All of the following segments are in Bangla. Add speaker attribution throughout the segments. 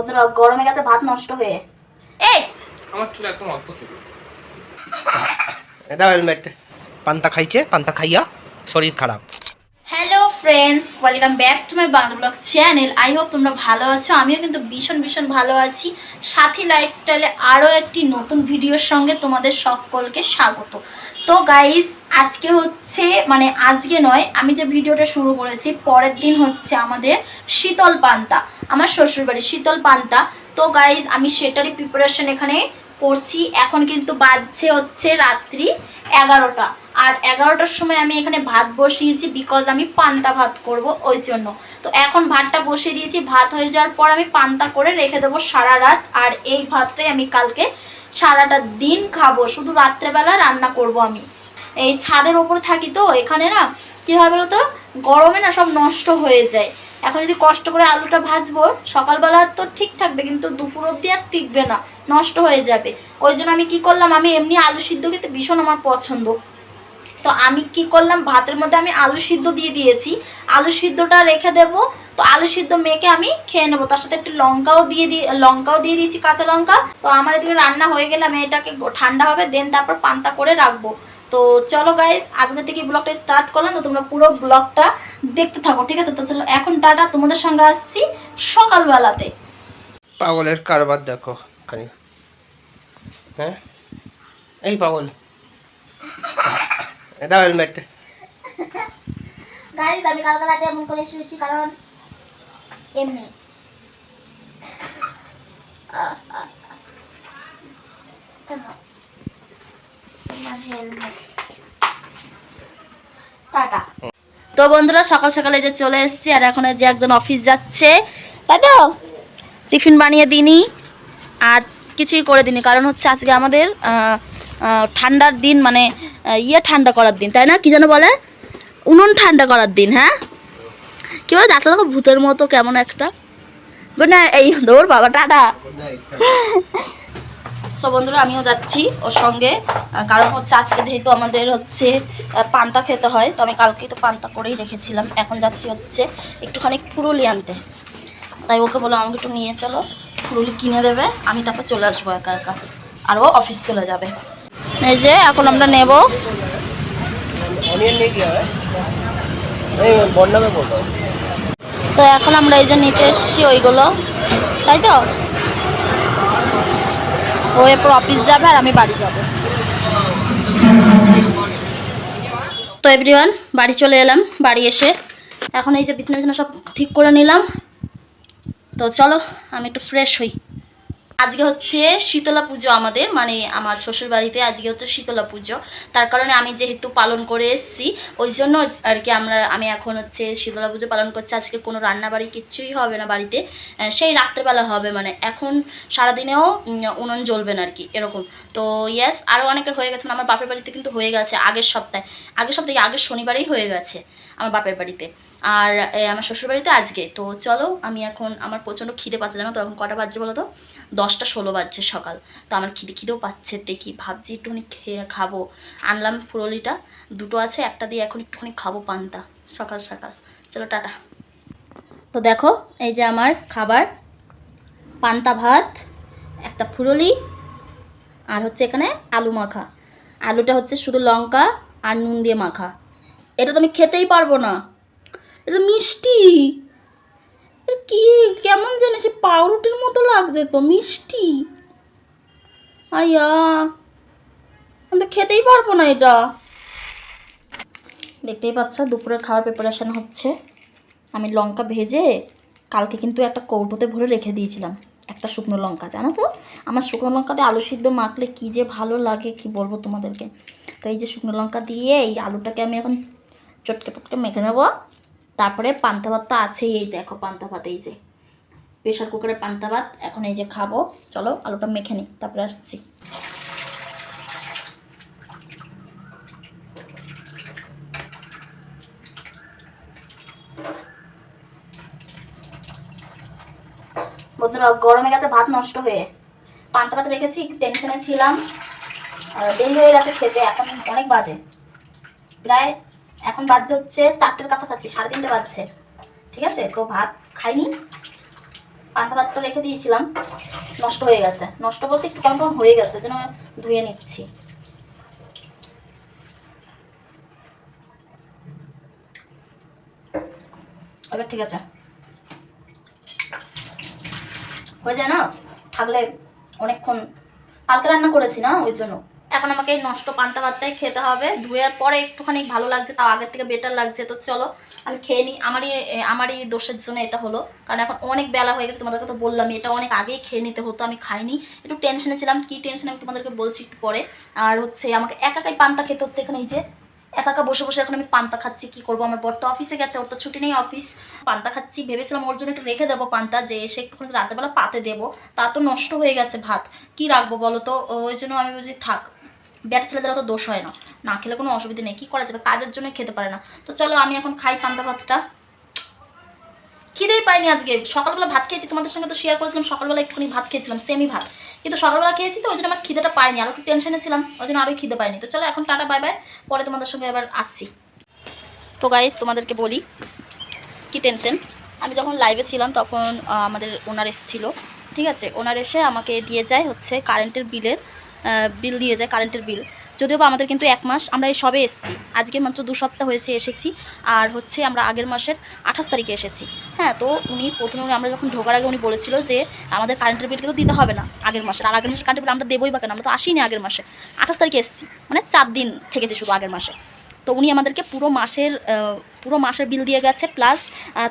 Speaker 1: বন্ধুরা গরমে গেছে ভাত নষ্ট হয়ে। এই!
Speaker 2: আমার চুল একদম অল্প চুল।
Speaker 3: এটা হেলমেট পান্তা খাইছে পান্তা খাইয়া শরীর খারাপ।
Speaker 1: Hello friends welcome back to my Bangla blog channel I hope তোমরা ভালো আছো আমিও কিন্তু ভীষণ ভীষণ ভালো আছি। সাথী লাইফস্টাইলে আরও একটি নতুন ভিডিওর সঙ্গে তোমাদের সকলকে স্বাগত। তো গাইজ আজকে হচ্ছে মানে আজকে নয়, আমি যে ভিডিওটা শুরু করেছি, পরের দিন হচ্ছে আমাদের শীতল পান্তা, আমার শ্বশুরবাড়ি শীতল পান্তা। তো গাইজ আমি সেটারই প্রিপারেশন এখানে করছি। এখন কিন্তু বাজছে হচ্ছে রাত্রি এগারোটা। আর এগারোটার সময় আমি এখানে ভাত বসিয়েছি বিকজ আমি পান্তা ভাত করব ওই জন্য। তো এখন ভাতটা বসিয়ে দিয়েছি, ভাত হয়ে যাওয়ার পর আমি পান্তা করে রেখে দেবো সারা রাত। আর এই ভাতটাই আমি কালকে সারাটা দিন খাব, শুধু রাত্রেবেলা রান্না করব আমি। এই ছাদের ওপরে থাকি তো, এখানে না, কী হয় বলতো? গরমে না সব নষ্ট হয়ে যায়। এখন যদি কষ্ট করে আলুটা ভাজবো, সকালবেলা তো ঠিক থাকবে, কিন্তু দুপুর অবধি আর টিকবে না, নষ্ট হয়ে যাবে। ওই জন্য আমি কি করলাম, আমি এমনি আলু সিদ্ধ খেতে ভীষণ আমার পছন্দ। তো আমি কি করলাম, ভাতের মধ্যে আমি আলু সিদ্ধ দিয়ে দিয়েছি। আলু সিদ্ধটা রেখে দেব, তো আলু সিদ্ধ মেখে আমি খেয়ে নেব। তার সাথে একটু লঙ্কাও দিয়ে দিয়ে লঙ্কাও দিয়ে দিয়েছি, কাঁচা লঙ্কা। তো আমার এদিকে রান্না হয়ে গেলে আমি এটাকে ঠান্ডা হবে, দেন তারপর পান্তা করে রাখব। তো চলো গাইস আজকে থেকে ব্লগটা স্টার্ট করলাম। তো তোমরা পুরো ব্লগটা দেখতে থাকো ঠিক আছে? তো চলো এখন টাটা তোমাদের সঙ্গে আসছি সকালবেলাতে।
Speaker 3: পাগলের কারবার দেখো হ্যাঁ? এই পাগল। এটা হেলমেট
Speaker 1: গাইস আমি কালকে রাতে এমন করে শুয়েছি কারণ এমনি। টাটা। তো বন্ধুরা সকাল সকালে যে চলে এসেছি আর এখন যে একজন অফিস যাচ্ছে তাই তো? টিফিন বানিয়ে দিনি আর কিছুই করে দিনি কারণ হচ্ছে আজকে আমাদের ঠান্ডার দিন মানে ইয়ে ঠান্ডা করার দিন তাই না? কি যেন বলে? উনুন ঠান্ডা করার দিন হ্যাঁ? কি বলে ডাক্তার দেখো ভূতের মতো কেমন একটা। না এই দৌড় বাবা টাটা। সো বন্ধুরা, আমিও যাচ্ছি ওর সঙ্গে। কারণ হচ্ছে আজকে যেহেতু আমাদের হচ্ছে পান্তা খেতে হয়, তো আমি কালকেই তো পান্তা করেই রেখেছিলাম। এখন যাচ্ছি হচ্ছে একটুখানি ফুরুলি আনতে তাই ওকে বলো আমাকে একটু নিয়ে চলো ফুরুলি কিনে দেবে। আমি তারপর চলে আসব একা একা। আর ও অফিস চলে যাবে। এই যে, এখন আমরা নেব। তো এখন আমরা এই যে নিতে এসেছি ওইগুলো। তাই তো? ও এরপর অফিস যাবে আর আমি বাড়ি যাব। তো এভরিওয়ান বাড়ি চলে এলাম, বাড়ি এসে। এখন এই যে বিছানা বিছানা সব ঠিক করে নিলাম। তো চলো, আমি একটু ফ্রেশ হই। আজকে হচ্ছে শীতলা পুজো আমাদের মানে আমার শ্বশুর বাড়িতে আজকে হচ্ছে শীতলা পুজো। তার কারণে আমি যেহেতু পালন করে এসেছি, ওই জন্য আর কি আমরা, আমি এখন হচ্ছে শীতলা পুজো পালন করছি। আজকে কোনো রান্না বাড়ি কিচ্ছুই হবে না বাড়িতে। সেই রাত্রেবেলা হবে মানে এখন সারাদিনেও উনুন জ্বলবে না আর কি, এরকম। তো ইয়েস আরও অনেকের হয়ে গেছে আমার বাপের বাড়িতে কিন্তু হয়ে গেছে আগের সপ্তাহে। আগের সপ্তাহে, আগের শনিবারেই হয়ে গেছে আমার বাপের বাড়িতে। আর আমার শ্বশুর বাড়িতে আজকে। তো চলো, আমি এখন আমার প্রচণ্ড খিদে পাচ্ছে, জানো তো? এখন কটা বাজছে বলো তো? দশটা ষোলো বাজছে সকাল। তো আমার খিদে, খিদেও পাচ্ছে, দেখি, ভাবছি একটুখানি খেয়ে খাব। আনলাম ফুরলিটা, দুটো আছে, একটা দিয়ে এখন একটুখানি খাব পান্তা, সকাল সকাল। চলো, টাটা। তো দেখো, এই যে আমার খাবার, পান্তা ভাত, একটা ফুরলি, আর হচ্ছে এখানে আলু মাখা। আলুটা হচ্ছে শুধু লঙ্কা আর নুন দিয়ে মাখা। এটা তো আমি খেতেই পারব না। এটা মিষ্টি। কি, কেমন জানি সে পাউরুটির মতো লাগছে তো, মিষ্টি। আইয়া আমি তো খেতেই পারব না এটা। দেখতেই পাচ্ছ দুপুরে খাওয়ার প্রিপারেশন হচ্ছে। আমি লঙ্কা ভেজে কালকে কিন্তু একটা কৌটোতে ভরে রেখে দিয়েছিলাম, একটা শুকনো লঙ্কা, জানো তো? আমার শুকনো লঙ্কাতে আলু সিদ্ধ মাখলে কী যে ভালো লাগে, কি বলব তোমাদেরকে? তো এই যে শুকনো লঙ্কা দিয়ে এই আলুটাকে আমি এখন চটকে পটকে মেখে নেব। তারপরে পান্তা ভাত তো আছেই, এই দেখো পান্তা ভাত, এই যে প্রেশার কুকারে পান্তা ভাত, এখন এই যে খাব। চলো, আলুটা মেখে নিই, তারপরে আসছি। বন্ধুরা, গরমে গেছে, ভাত নষ্ট হয়ে। পান্তা ভাত রেখেছি টেনশনে ছিলাম। দেরি হয়ে গেছে খেতে, এখন অনেক বাজে। প্রায় এখন বাজছে হচ্ছে চারটের কাছাকাছি, সাড়ে তিনটে বাজছে। ঠিক আছে? তো ভাত খাইনি। পান্তা ভাত তো রেখে দিয়েছিলাম। নষ্ট হয়ে গেছে। নষ্ট বলতে কেমন কেমন হয়ে গেছে, যেন ধুয়ে নিচ্ছি। এবার ঠিক আছে। হয়ে যায় না? থাকলে অনেকক্ষণ হালকা রান্না করেছি না? ওই জন্য। এখন আমাকে নষ্ট পান্তা ভাতটাই খেতে হবে। ধুয়ার পরে একটুখানি ভালো লাগছে, তাও আগের থেকে বেটার লাগছে। তো চলো, আমি খেয়ে নিই আমারই আমারই দোষের জন্য এটা হলো। কারণ এখন অনেক বেলা হয়ে গেছে, তোমাদেরকে তো বললাম এটা অনেক আগেই খেয়ে নিতে হতো, আমি খাইনি। একটু টেনশনে ছিলাম, কি টেনশন আমি তোমাদেরকে বলছি একটু পরে। আর হচ্ছে, আমাকে একা একাই পান্তা খেতে হচ্ছে এখানে, এই যে একা বসে বসে এখন আমি পান্তা খাচ্ছি, কি করব? আমার বর তো অফিসে গেছে, ওর তো ছুটি নেই অফিস পান্তা খাচ্ছি, ভেবেছিলাম ওর জন্য একটু রেখে দেবো পান্তা, যে এসে একটুখানি রাতেরবেলা পাতে দেবো। তা তো নষ্ট হয়ে গেছে ভাত। কি রাখব বলো তো? ওই জন্য আমি বুঝি থাক। ব্যাট ছেলেদের তো দোষ হয় না। না খেলে কোনো অসুবিধা নেই, কি করা যাবে? কাজের জন্য খেতে পারে না। তো চলো আমি এখন খাই পান্তা ভাতটা। খিদেই পাইনি আজকে। সকালবেলা ভাত খেয়েছি, তোমাদের সঙ্গে তো শেয়ার করেছিলাম, সকালবেলা একটুখানি ভাত খেয়েছিলাম সেমি ভাত। কিন্তু সকালবেলা খেয়েছি তো, ওই জন্য আমার খিদেটা পাইনি, আর একটু টেনশনে ছিলাম, ওই জন্য আরোই খিদে পাইনি। তো চলো এখন টাটা বাই বাই পরে তোমাদের সঙ্গে এবার আসছি। তো গাইস তোমাদেরকে বলি, কি টেনশন আমি যখন লাইভে ছিলাম তখন আমাদের ওনার এসেছিল, ঠিক আছে? ওনার এসে আমাকে দিয়ে যায় হচ্ছে কারেন্টের বিলের বিল দিয়ে যায় কারেন্টের বিল যদিও বা আমাদের কিন্তু এক মাস আমরা এই সবে এসেছি। আজকে মাত্র দু সপ্তাহ হয়েছে এসেছি। আর হচ্ছে আমরা আগের মাসের আঠাশ তারিখে এসেছি। হ্যাঁ তো উনি প্রথমে আমরা যখন ঢোকার আগে উনি বলেছিল যে আমাদের কারেন্টের বিল কিন্তু দিতে হবে না আগের মাসের। আর আগের মাসের কারেন্টের বিল আমরা দেবোই বা কেন? আমরা তো আসিনি আগের মাসে। আঠাশ তারিখে এসেছি। মানে চার দিন থেকেছি শুধু আগের মাসে। তো উনি আমাদেরকে পুরো মাসের পুরো মাসের বিল দিয়ে গেছে প্লাস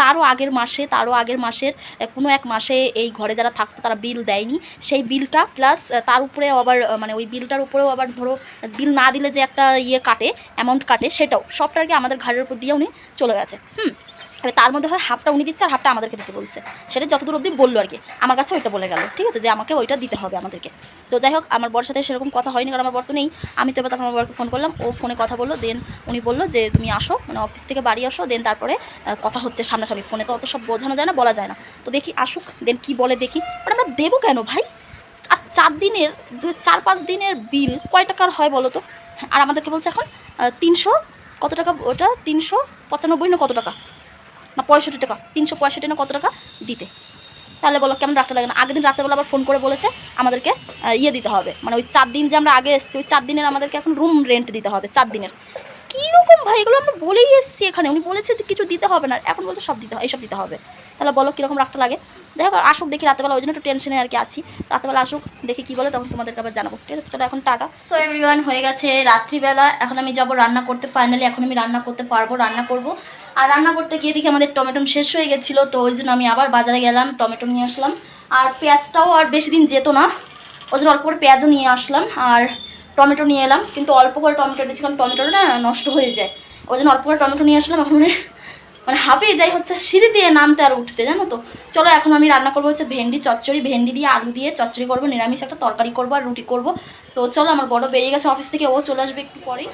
Speaker 1: তারও আগের মাসে, তারও আগের মাসের কোনো এক মাসে এই ঘরে যারা থাকতো তারা বিল দেয়নি। সেই বিলটা প্লাস তার উপরে আবার মানে ওই বিলটার উপরেও আবার ধরো বিল না দিলে যে একটা ইয়ে কাটে অ্যামাউন্ট কাটে, সেটাও, সবটা আর কি আমাদের ঘরের উপর দিয়ে উনি চলে গেছে। হুম। এবার তার মধ্যে হয় হাফটা উনি দিচ্ছে আর হাফটা আমাদেরকে দিতে বলছে। সেটা যতদূর অবধি বলল আর কি। আমার কাছে ওইটা বলে গেল, ঠিক আছে? যে আমাকে ওইটা দিতে হবে আমাদেরকে। তো যাই হোক, আমার বর সাথে সেরকম কথা হয়নি কারণ আমার বর তো নেই। আমি তো এবার তখন আমার বরকে ফোন করলাম। ও ফোনে কথা বলল দেন উনি বলল যে, তুমি আসো মানে অফিস থেকে বাড়ি আসো দেন তারপরে কথা হচ্ছে সামনাসামনি। ফোনে তো অত সব বোঝানো যায় না, বলা যায় না। তো দেখি, আসুক দেন কি বলে দেখি। বাট আমরা দেবো কেন ভাই? আর চার দিনের চার, পাঁচ দিনের বিল কয় টাকার হয় বলো তো? আর আমাদেরকে বলছে এখন তিনশো, কত টাকা ওটা? তিনশো পঁচানব্বই না কত টাকা? না, পঁয়ষট্টি টাকা, তিনশো পঁয়ষট্টি না কত টাকা? দিতে। তাহলে বলো, কেমন রাখতে লাগে না? আগের দিন রাত্রেবেলা আবার ফোন করে বলেছে, আমাদেরকে ইয়ে দিতে হবে। মানে ওই চার দিন যে আমরা আগে এসেছি, ওই চার দিনের আমাদেরকে এখন রুম রেন্ট দিতে হবে, চার দিনের। কীরকম ভাই? এগুলো আমরা বলেই এসেছি এখানে। উনি বলেছে যে কিছু দিতে হবে না। এখন বলছে সব দিতে হয় এইসব দিতে হবে। তাহলে বলো কীরকম রাখতে লাগে? যাই হোক, আসুক, দেখি রাতেবেলা, ওই জন্য একটু টেনশনে আর কি আছি। রাতেবেলা আসুক, দেখি কী বলে, তখন তোমাদেরকে আবার জানাব। ঠিক আছে, চলো এখন টাটা। সো এভরিওয়ান হয়ে গেছে রাত্রিবেলা। এখন আমি যাব রান্না করতে ফাইনালি এখন আমি রান্না করতে পারব, রান্না করব। আর রান্না করতে গিয়ে দেখি আমাদের টমেটো শেষ হয়ে গেছিল, তো ওই জন্য আমি আবার বাজারে গেলাম টমেটো নিয়ে আসলাম। আর পেঁয়াজটাও আর বেশি দিন যেত না। ওই জন্য অল্প করে পেঁয়াজও নিয়ে আসলাম। আর টমেটো নিয়ে এলাম, কিন্তু অল্প করে টমেটো দিয়েছিলাম টমেটোটা না নষ্ট হয়ে যায়। ওই জন্য অল্প করে টমেটো নিয়ে আসলাম এখন মানে হাঁপিয়ে যাই হচ্ছে, সিঁড়ি দিয়ে নামতে আর উঠতে, জানো তো? চলো এখন আমি রান্না করব হচ্ছে ভেন্ডি, চচ্চড়ি, ভেন্ডি দিয়ে আলু দিয়ে চচ্চড়ি করব, নিরামিষ একটা তরকারি করব আর রুটি করব। তো চলো, আমার বড় বেরিয়ে গেছে অফিস থেকে, ও চলে আসবে একটু পরেই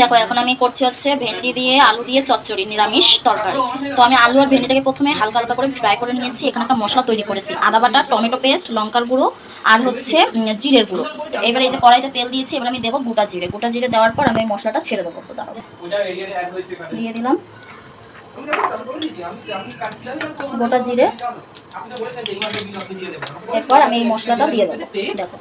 Speaker 1: দেখো, এখন আমি করছি হচ্ছে ভেন্ডি দিয়ে আলু দিয়ে চচ্চড়ি, নিরামিষ তরকারি। তো আমি আলু আর ভেন্ডিটাকে প্রথমে হালকা হালকা করে ফ্রাই করে নিয়েছি, এখানে একটা মশলা তৈরি করেছি। আদা বাটা, টমেটো পেস্ট লঙ্কার গুঁড়ো আর হচ্ছে জিরের গুঁড়ো। এবার এই যে কড়াইতে তেল দিয়েছি, এবার আমি দেবো গোটা জিরে। গোটা জিরে দেওয়ার পর আমি মশলাটা ছেড়ে দেবো। দাঁড়াবো দিয়ে দিলাম। গোটা জিরে। এরপর আমি এই মশলাটা দিয়ে দেবো। দেখো।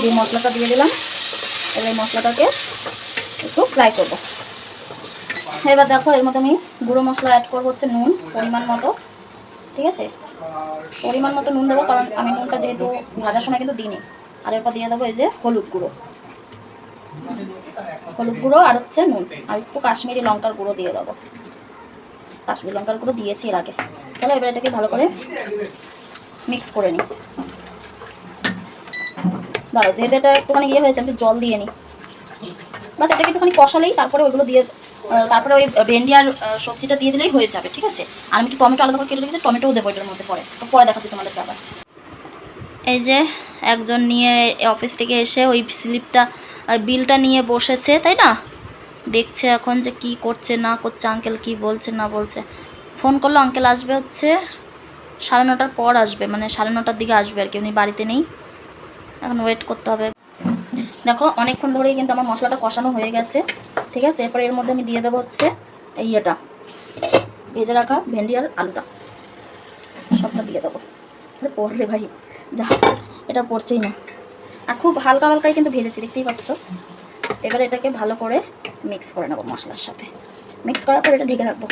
Speaker 1: দিয়ে মশলাটা দিয়ে দিলাম। এবার এই মশলাটাকে একটু ফ্রাই করব। এবার দেখো, এর মধ্যে আমি গুঁড়ো মশলা অ্যাড করব হচ্ছে নুন, পরিমাণ মতো। ঠিক আছে? পরিমাণ মতো নুন দেবো, কারণ আমি নুনটা যেহেতু ভাজার সময় কিন্তু দিইনি। আর এরপর দিয়ে দেবো এই যে হলুদ গুঁড়ো। হলুদ গুঁড়ো আর হচ্ছে নুন। আর একটু কাশ্মীরি লঙ্কার গুঁড়ো দিয়ে দেবো। কাশ্মীরি লঙ্কার গুঁড়ো দিয়েছি এর আগে। চলো এবার এটাকে ভালো করে মিক্স করে নিই। দাঁড়াও, যেহেতু এটা একটুখানি ইয়ে হয়েছে, আমি জল দিয়ে নিই। বাস এটাকে একটুখানি কষালেই তারপরে ওইগুলো দিয়ে তারপরে ওই ভেন্ডি আর সবজিটা দিয়ে দিলেই হয়ে যাবে, ঠিক আছে? আর আমি একটু টমেটো, আলাদা করে কেটে রেখেছি, টমেটোও দেবো এটার মধ্যে পরে। তো পরে দেখাচ্ছি তোমাদেরকে আবার। এই যে একজন নিয়ে অফিস থেকে এসে ওই স্লিপটা বিলটা নিয়ে বসেছে, তাই না? দেখছে এখন যে কি করছে, না করছে, আঙ্কেল কি বলছে, না বলছে। ফোন করল, আঙ্কেল আসবে হচ্ছে সাড়ে নটার পর আসবে মানে সাড়ে নটার দিকে আসবে আর কি, উনি বাড়িতে নেই। এখন ওয়েট করতে হবে। দেখো, অনেকক্ষণ ধরেই কিন্তু আমার মশলাটা কষানো হয়ে গেছে, ঠিক আছে? এরপর এর মধ্যে আমি দিয়ে দেবো হচ্ছে এই ইয়েটা, ভেজে রাখা ভেন্ডি আর আলুটা। সবটা দিয়ে দেবো। পড়লে ভাই। যা এটা পড়ছেই না। আর খুব হালকা হালকাই কিন্তু ভেজেছি, দেখতেই পাচ্ছ। এবার এটাকে ভালো করে মিক্স করে নেব মশলার সাথে। মিক্স করার পর এটা ঢেকে রাখব।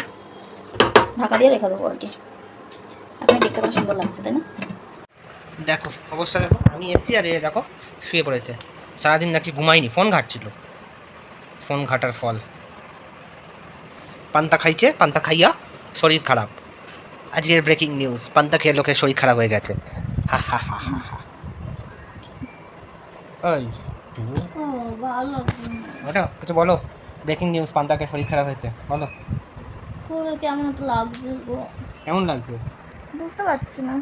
Speaker 1: ঢাকা দিয়ে রেখে দেবো আর কি। আপনি দেখতে কত সুন্দর লাগছে, তাই না?
Speaker 3: দেখো, অবস্থা দেখো, আমি এসছি আর এ দেখো, শুয়ে পড়েছে। সারাদিন নাকি ঘুমাইনি, ফোন ঘাটছিল। ফোন ঘাটার ফল। পান্তা খাইছে, পান্তা খাইয়া শরীর খারাপ। আজকের ব্রেকিং নিউজ পান্তা খেয়ে লোকের শরীর খারাপ হয়ে গেছে। হা হা হা হা হা। ওটা কিছু বলো। ব্রেকিং নিউজ পান্তা খেয়ে শরীর খারাপ হয়েছে বলো।
Speaker 1: কেমন লাগছে
Speaker 3: কেমন লাগছে?
Speaker 1: বুঝতে পারছি না।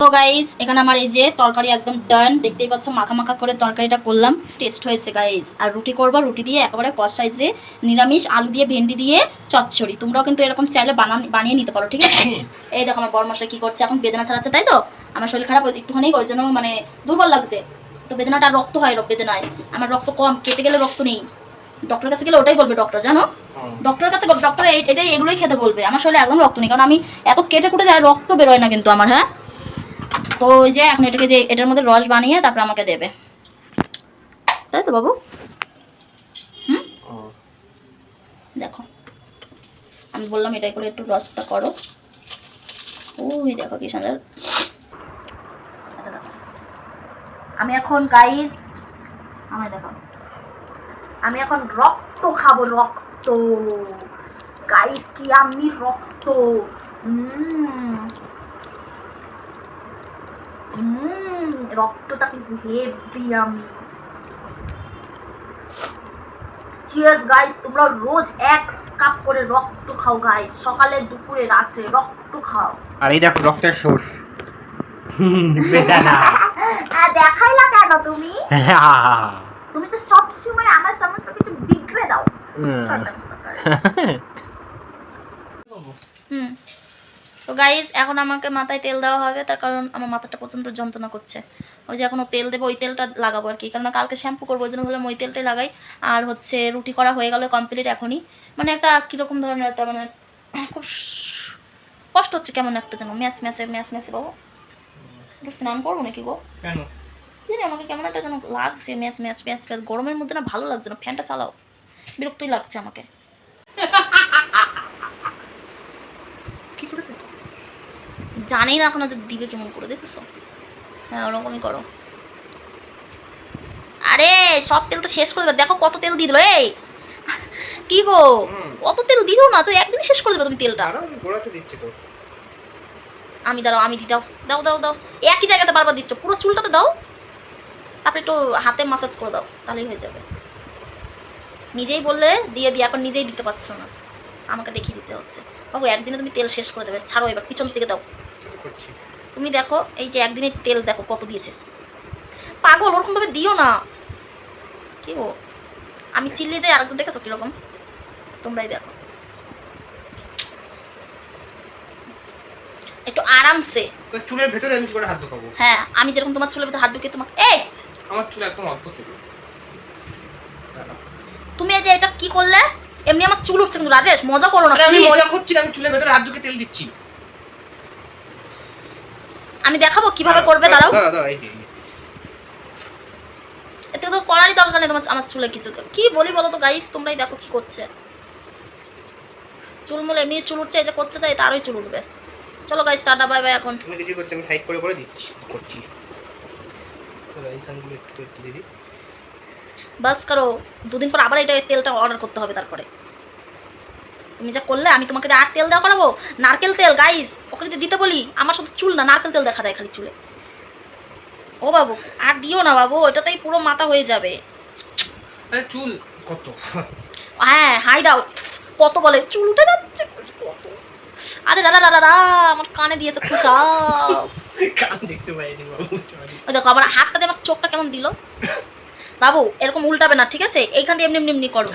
Speaker 1: তো গাইজ এখানে আমার এই যে তরকারি একদম ডান দেখতেই পাচ্ছ মাখা মাখা করে তরকারিটা করলাম। টেস্ট হয়েছে গাইজ আর রুটি করব রুটি দিয়ে একেবারে কষাই যে নিরামিষ আলু দিয়ে ভেন্ডি দিয়ে চচ্চড়ি। তোমরাও কিন্তু এরকম চাইলে বানান বানিয়ে নিতে পারো ঠিক আছে? এই দেখো আমার বড় মশাই কি করছে এখন বেদনা ছাড়াচ্ছে তাই তো? আমার শরীর খারাপ একটুখানি ওই জন্য মানে দুর্বল লাগছে। তো বেদনাটা রক্ত হয় বেদনায়। আমার রক্ত কম কেটে গেলে রক্ত নেই। ডক্টরের কাছে গেলে ওটাই বলবে ডক্টর জানো? ডক্টরের কাছে ডক্টর এটাই এগুলোই খেতে বলবে। আমার শরীরে একদম রক্ত নেই। কারণ আমি এত কেটে কুটে যায় রক্ত বেরোয় না কিন্তু আমার হ্যাঁ? তো ওই যে এখন এটাকে যে এটার মধ্যে রস বানিয়ে তারপর আমাকে দেবে। তাই তো বাবু? হুম? দেখো। আমি বললাম এটাই করে একটু রসটা করো। ওই দেখো কি সুন্দর। আমি এখন গাইস আমায় দেখো আমি এখন রক্ত খাব রক্ত। গাইস কি আমি রক্ত। উম। উম, রক্তটা কিন্তু হেভি আমি চিয়ার্স গাইস তোমরা রোজ এক কাপ করে রক্ত খাও গাইস সকালে দুপুরে রাত্রে রক্ত খাও।
Speaker 3: আর এই দেখো ডক্টর সোর্স। বেদানা।
Speaker 1: দেখাইলা কেন তুমি? তুমি তো সব সময় আমার সমস্ত কিছু বিগড়ে দাও। হুম। তো গাইজ এখন আমাকে মাথায় তেল দেওয়া হবে তার কারণ আমার মাথাটা প্রচণ্ড যন্ত্রণা করছে। ওই যে এখনও তেল দেবো ওই তেলটা লাগাবো আর কি। কারণ কালকে শ্যাম্পু করব ওই জন্য হলাম ওই তেলটাই লাগাই। আর হচ্ছে রুটি করা হয়ে গেল কমপ্লিট এখনই। মানে একটা কীরকম ধরনের একটা মানে খুব কষ্ট হচ্ছে কেমন একটা যেন। ম্যাচ ম্যাচে ম্যাচ ম্যাচে বাবু একটু স্নান করব নাকি গো? জানি আমাকে কেমন একটা যেন লাগছে। Match match match match. গরমের মধ্যে না ভালো লাগছে না ফ্যানটা চালাও। বিরক্তই লাগছে আমাকে
Speaker 3: কি করে
Speaker 1: জানি না এখন ওদের দিবে কেমন করে দেখেছ? হ্যাঁ ওরকমই করো। আরে সব তেল তো শেষ করে দেবে দেখো কত তেল দিয়ে দিল এই! কি গো। কত তেল দিলো না? তো একদিন শেষ করে দেবে তুমি তেলটা।
Speaker 3: আরও গোড়াতে দিচ্ছি তো।
Speaker 1: আমি দাঁড়াও আমি দিই দাও। দাও দাও দাও। একই জায়গাতে বারবার দিচ্ছ। পুরো চুলটাতে দাও। তারপরে একটু হাতে মাসাজ করে দাও তাহলেই হয়ে যাবে। নিজেই বললে দিয়ে দিয়ে এখন নিজেই দিতে পারছ না। আমাকে দেখিয়ে দিতে হচ্ছে। বাবু একদিনে তুমি তেল শেষ করে দেবে। ছাড়ো এবার পিছন থেকে দাও। তুমি দেখো এই যে একদিনের তেল দেখো কত দিয়েছে। পাগল ওরকমভাবে দিও না। কি গো? আমি চিল্লিয়ে যাই আরেকজন দেখেছ কীরকম? তোমরাই দেখো। একটু আরামসে।
Speaker 3: চুলের ভেতরে আমি কি করে হাত ঢোকাবো?
Speaker 1: হ্যাঁ আমি যেরকম তোমার চুলের ভিতরে হাত ঢুকিয়ে তোমাকে এই!
Speaker 2: আমার চুল একদম অল্প চুল।
Speaker 1: তুমি এই যে এটা কি করলে? এমনি আমার চুল উঠছে কিন্তু রাজেশ মজা করো না
Speaker 3: আমি মজা করছি না আমি চুলের ভেতরে হাত ঢুকে তেল দিচ্ছি।
Speaker 1: আমি দেখাবো কীভাবে করবে দাঁড়াও। এতে তো করারই দরকার নেই তোমার আমার চুলে কিছু। কি বলি বলো তো গাইস তোমরাই দেখো কি করছে। চুল চুলমুল এমনি চুল উঠছে যে করছে তাই তারই চুল উঠবে। চলো গাইস টাটা বাই বাই এখন।
Speaker 3: তুমি কিছু করছি আমি সাইড করে করে দিচ্ছি করছি।
Speaker 1: বাস করো দুদিন পর আবার এটা তেলটা অর্ডার করতে হবে তারপরে। তুমি যা করলে আমি তোমাকে আর তেল দেওয়া করাবো নারকেল তেল গাইস ওকে যদি দিতে বলি আমার শুধু চুল না নারকেল তেল দেখা যায় খালি চুলে। ও বাবু আর দিও না বাবু ওটাতেই পুরো মাথা হয়ে যাবে।
Speaker 3: চুল কত?
Speaker 1: হ্যাঁ হাই দাও। কত বলে? চুল উঠে যাচ্ছে কত? আরে দাদা দাদা দাদা আমার কানে দিয়েছে খুচা।
Speaker 3: কান দেখতে পাইনি বাবু
Speaker 1: ওই দেখো আবার হাতটা দিয়ে আমার চোখটা কেমন দিল? বাবু এরকম উল্টাবে না ঠিক আছে? এইখান দিয়ে এমনি এমনি এমনি করো।